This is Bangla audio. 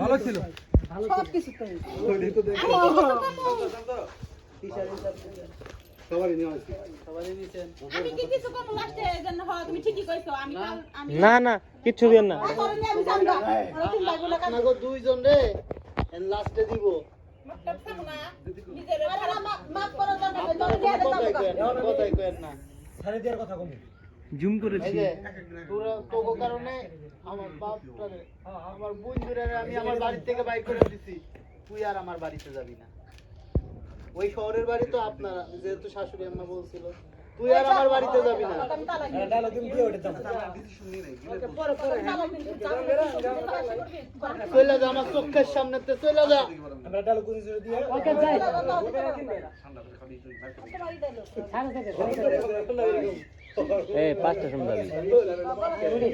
ভালো ছিল। সব কিছু তো ওইটাই তো দেখো সবারই নেওয়া হয়েছে। আমি কি কিছু কম লাস্টে জন্য হয় তুমি ঠিকই কইছো। আমি কাল- আমি না না কিচ্ছু দেন না। দুইজন রে লাস্টে দিব। কথাই দেবো না, কয়েন না জুম করেছি। তোরা তোকে কারণে আমার বাপটারে আমার বন্ধুরে আমি আমার বাড়ি থেকে বাইক করে দিছি। তুই আর আমার বাড়িতে যাবি না। ওই শহরের বাড়ি তো আপনার যেহেতু শাশুড়ি আম্মা বলছিল। তুই আর আমার বাড়িতে যাবি না। আমি তালা দিয়ে চলে যা আমার চোখের সামনেতে চলে যা। এ পাঁচটা সময় যাবি আমি